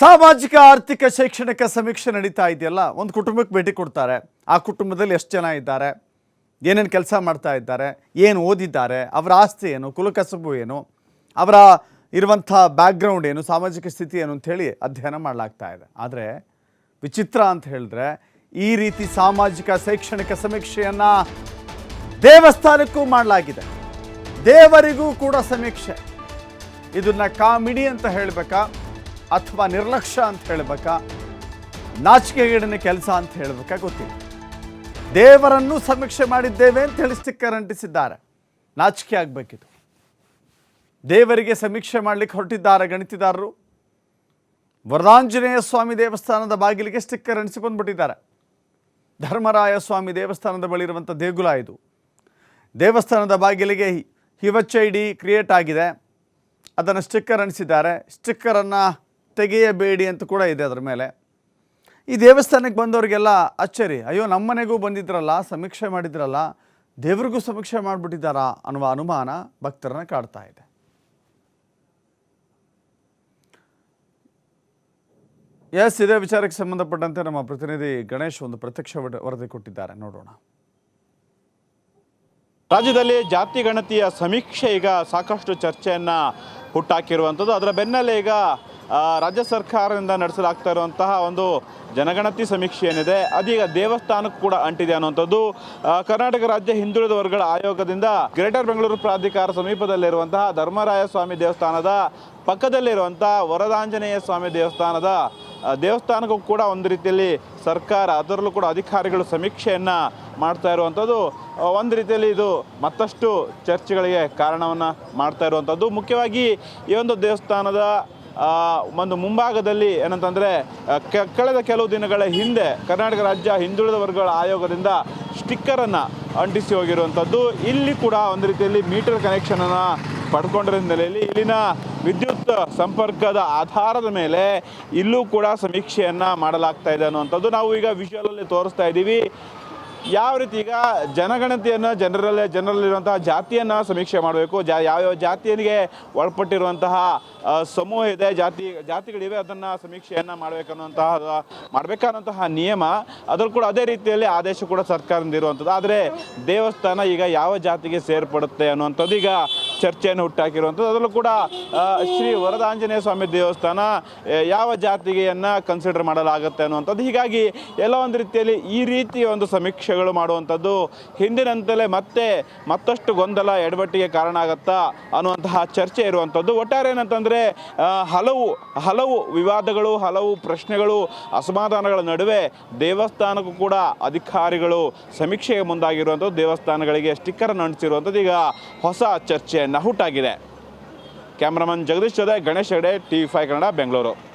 ಸಾಮಾಜಿಕ, ಆರ್ಥಿಕ, ಶೈಕ್ಷಣಿಕ ಸಮೀಕ್ಷೆ ನಡೀತಾ ಇದೆಯಲ್ಲ, ಒಂದು ಕುಟುಂಬಕ್ಕೆ ಭೇಟಿ ಕೊಡ್ತಾರೆ. ಆ ಕುಟುಂಬದಲ್ಲಿ ಎಷ್ಟು ಜನ ಇದ್ದಾರೆ? ಏನೇನು ಕೆಲಸ ಮಾಡ್ತಾ ಇದ್ದಾರೆ? ಏನು ಓದಿದ್ದಾರೆ? ಅವರ ಆಸ್ತಿ ಏನು? ಕುಲಕಸಬು ಏನು? ಅವರ ಇರುವಂಥ ಬ್ಯಾಕ್ಗ್ರೌಂಡ್ ಏನು? ಸಾಮಾಜಿಕ ಸ್ಥಿತಿ ಏನು ಅಂಥೇಳಿ ಅಧ್ಯಯನ ಮಾಡಲಾಗ್ತಾ ಇದೆ. ಆದರೆ ವಿಚಿತ್ರ ಅಂತ ಹೇಳಿದ್ರೆ ಈ ರೀತಿ ಸಾಮಾಜಿಕ, ಶೈಕ್ಷಣಿಕ ಸಮೀಕ್ಷೆಯನ್ನು ದೇವಸ್ಥಾನಕ್ಕೂ ಮಾಡಲಾಗಿದೆ. ದೇವರಿಗೂ ಕೂಡ ಸಮೀಕ್ಷೆ. ಇದನ್ನು ಕಾಮಿಡಿ ಅಂತ ಹೇಳಬೇಕಾ? ಅಥವಾ ನಿರ್ಲಕ್ಷ್ಯ ಅಂತ ಹೇಳಬೇಕಾ? ನಾಚಿಕೆಗೇಡಿನ ಕೆಲಸ ಅಂತ ಹೇಳ್ಬೇಕಾ ಗೊತ್ತಿಲ್ಲ. ದೇವರನ್ನು ಸಮೀಕ್ಷೆ ಮಾಡಿದ್ದೇವೆ ಅಂತ ಹೇಳಿ ಸ್ಟಿಕ್ಕರ್ ಅಂಟಿಸಿದ್ದಾರೆ. ನಾಚಿಕೆ ಆಗಬೇಕಿತ್ತು ದೇವರಿಗೆ ಸಮೀಕ್ಷೆ ಮಾಡಲಿಕ್ಕೆ ಹೊರಟಿದ್ದಾರೆ ಗಣಿತಿದಾರರು ವರದಾಂಜನೇಯ ಸ್ವಾಮಿ ದೇವಸ್ಥಾನದ ಬಾಗಿಲಿಗೆ ಸ್ಟಿಕ್ಕರ್ ಅಂಟಿಸಿ ಬಂದ್ಬಿಟ್ಟಿದ್ದಾರೆ. ಧರ್ಮರಾಯ ಸ್ವಾಮಿ ದೇವಸ್ಥಾನದ ಬಳಿ ಇರುವಂಥ ದೇಗುಲ ಇದು. ದೇವಸ್ಥಾನದ ಬಾಗಿಲಿಗೆ ಹಿವಚ್ ಐ ಡಿ ಕ್ರಿಯೇಟ್ ಆಗಿದೆ. ಅದನ್ನು ಸ್ಟಿಕ್ಕರ್ ಅಂಟಿಸಿದ್ದಾರೆ. ಸ್ಟಿಕ್ಕರನ್ನು ತೆಗೆಯಬೇಡಿ ಅಂತ ಕೂಡ ಇದೆ ಅದರ ಮೇಲೆ. ಈ ದೇವಸ್ಥಾನಕ್ಕೆ ಬಂದವರಿಗೆಲ್ಲ ಅಚ್ಚರಿ, ಅಯ್ಯೋ ನಮ್ಮನೆಗೂ ಬಂದಿದ್ರಲ್ಲ, ಸಮೀಕ್ಷೆ ಮಾಡಿದ್ರಲ್ಲ, ದೇವರಿಗೂ ಸಮೀಕ್ಷೆ ಮಾಡಿಬಿಟ್ಟಿದ್ದಾರಾ? ಅನ್ನುವ ಅನುಮಾನ ಭಕ್ತರನ್ನ ಕಾಡ್ತಾ ಇದೆ. ಎಸ್, ಇದೇ ವಿಚಾರಕ್ಕೆ ಸಂಬಂಧಪಟ್ಟಂತೆ ನಮ್ಮ ಪ್ರತಿನಿಧಿ ಗಣೇಶ್ ಒಂದು ಪ್ರತ್ಯಕ್ಷ ವರದಿ ಕೊಟ್ಟಿದ್ದಾರೆ. ನೋಡೋಣ. ರಾಜ್ಯದಲ್ಲಿ ಜಾತಿ ಗಣತಿಯ ಸಮೀಕ್ಷೆ ಈಗ ಸಾಕಷ್ಟು ಚರ್ಚೆಯನ್ನು ಹುಟ್ಟಾಕಿರುವಂಥದ್ದು. ಅದರ ಬೆನ್ನಲ್ಲೇ ಈಗ ರಾಜ್ಯ ಸರ್ಕಾರದಿಂದ ನಡೆಸಲಾಗ್ತಾ ಇರುವಂತಹ ಒಂದು ಜನಗಣತಿ ಸಮೀಕ್ಷೆ ಏನಿದೆ, ಅದೀಗ ದೇವಸ್ಥಾನಕ್ಕೂ ಕೂಡ ಅಂಟಿದೆ ಅನ್ನುವಂಥದ್ದು. ಕರ್ನಾಟಕ ರಾಜ್ಯ ಹಿಂದುಳಿದ ವರ್ಗಗಳ ಆಯೋಗದಿಂದ ಗ್ರೇಟರ್ ಬೆಂಗಳೂರು ಪ್ರಾಧಿಕಾರ ಸಮೀಪದಲ್ಲಿರುವಂತಹ ಧರ್ಮರಾಯ ಸ್ವಾಮಿ ದೇವಸ್ಥಾನದ ಪಕ್ಕದಲ್ಲಿರುವಂತಹ ವರದಾಂಜನೇಯ ಸ್ವಾಮಿ ದೇವಸ್ಥಾನದ ದೇವಸ್ಥಾನಕ್ಕೂ ಕೂಡ ಒಂದು ರೀತಿಯಲ್ಲಿ ಸರ್ಕಾರ, ಅದರಲ್ಲೂ ಕೂಡ ಅಧಿಕಾರಿಗಳು ಸಮೀಕ್ಷೆಯನ್ನು ಮಾಡ್ತಾ ಇರುವಂಥದ್ದು. ಒಂದು ರೀತಿಯಲ್ಲಿ ಇದು ಮತ್ತಷ್ಟು ಚರ್ಚೆಗಳಿಗೆ ಕಾರಣವನ್ನು ಮಾಡ್ತಾ ಇರುವಂಥದ್ದು. ಮುಖ್ಯವಾಗಿ ಈ ಒಂದು ದೇವಸ್ಥಾನದ ಒಂದು ಮುಂಭಾಗದಲ್ಲಿ ಏನಂತಂದರೆ ಕಳೆದ ಕೆಲವು ದಿನಗಳ ಹಿಂದೆ ಕರ್ನಾಟಕ ರಾಜ್ಯ ಹಿಂದುಳಿದ ವರ್ಗಗಳ ಆಯೋಗದಿಂದ ಸ್ಟಿಕ್ಕರನ್ನು ಅಂಟಿಸಿ ಹೋಗಿರುವಂಥದ್ದು. ಇಲ್ಲಿ ಕೂಡ ಒಂದು ರೀತಿಯಲ್ಲಿ ಮೀಟರ್ ಕನೆಕ್ಷನನ್ನು ಪಡ್ಕೊಂಡಿರೋ ಹಿನ್ನೆಲೆಯಲ್ಲಿ ಇಲ್ಲಿನ ವಿದ್ಯುತ್ ಸಂಪರ್ಕದ ಆಧಾರದ ಮೇಲೆ ಇಲ್ಲೂ ಕೂಡ ಸಮೀಕ್ಷೆಯನ್ನು ಮಾಡಲಾಗ್ತಾ ಇದೆ ಅನ್ನುವಂಥದ್ದು ನಾವು ಈಗ ವಿಷುವಲಲ್ಲಿ ತೋರಿಸ್ತಾ ಇದ್ದೀವಿ. ಯಾವ ರೀತಿ ಈಗ ಜನಗಣತಿಯನ್ನು, ಜನರಲ್ಲೇ, ಜನರಲ್ಲಿರುವಂತಹ ಜಾತಿಯನ್ನು ಸಮೀಕ್ಷೆ ಮಾಡಬೇಕು? ಜಾ ಯಾವ್ಯಾವ ಜಾತಿಯನಿಗೆ ಒಳಪಟ್ಟಿರುವಂತಹ ಸಮೂಹ ಇದೆ, ಜಾತಿ, ಜಾತಿಗಳಿವೆ, ಅದನ್ನು ಸಮೀಕ್ಷೆಯನ್ನು ಮಾಡಬೇಕನ್ನುವಂತಹ, ಮಾಡಬೇಕಾದಂತಹ ನಿಯಮ, ಅದ್ರಲ್ಲಿ ಕೂಡ ಅದೇ ರೀತಿಯಲ್ಲಿ ಆದೇಶ ಕೂಡ ಸರ್ಕಾರದಿಂದ ಇರುವಂಥದ್ದು. ಆದರೆ ದೇವಸ್ಥಾನ ಈಗ ಯಾವ ಜಾತಿಗೆ ಸೇರ್ಪಡುತ್ತೆ ಅನ್ನುವಂಥದ್ದು ಈಗ ಚರ್ಚೆಯನ್ನು ಹುಟ್ಟಾಕಿರುವಂಥದ್ದು. ಅದರಲ್ಲೂ ಕೂಡ ಶ್ರೀ ವರದಾಂಜನೇಯ ಸ್ವಾಮಿ ದೇವಸ್ಥಾನ ಯಾವ ಜಾತಿಗೆಯನ್ನು ಕನ್ಸಿಡರ್ ಮಾಡಲಾಗುತ್ತೆ ಅನ್ನುವಂಥದ್ದು. ಹೀಗಾಗಿ, ಎಲ್ಲ ಒಂದು ರೀತಿಯಲ್ಲಿ ಈ ರೀತಿಯ ಒಂದು ಸಮೀಕ್ಷೆಗಳು ಮಾಡುವಂಥದ್ದು. ಹಿಂದಿನಂತಲೇ ಮತ್ತೆ ಮತ್ತಷ್ಟು ಗೊಂದಲ, ಎಡವಟ್ಟಿಗೆ ಕಾರಣ ಆಗತ್ತಾ ಅನ್ನುವಂತಹ ಚರ್ಚೆ ಇರುವಂಥದ್ದು. ಒಟ್ಟಾರೆ ಏನಂತಂದರೆ ಹಲವು ಹಲವು ವಿವಾದಗಳು, ಹಲವು ಪ್ರಶ್ನೆಗಳು, ಅಸಮಾಧಾನಗಳ ನಡುವೆ ದೇವಸ್ಥಾನಕ್ಕೂ ಕೂಡ ಅಧಿಕಾರಿಗಳು ಸಮೀಕ್ಷೆಗೆ ಮುಂದಾಗಿರುವಂಥದ್ದು. ದೇವಸ್ಥಾನಗಳಿಗೆ ಸ್ಟಿಕ್ಕರ್ ಅಂಟಿಸಿರುವಂಥದ್ದು. ಈಗ ಹೊಸ ಚರ್ಚೆಯನ್ನು ಹುಟ್ಟಾಗಿದೆ ಕ್ಯಾಮ್ರಾಮನ್ ಜಗದೀಶ್ ಜೊತೆ ಗಣೇಶ್ ಹೆಗಡೆ ಟಿ ಫೈವ್ ಕನ್ನಡ ಬೆಂಗಳೂರು.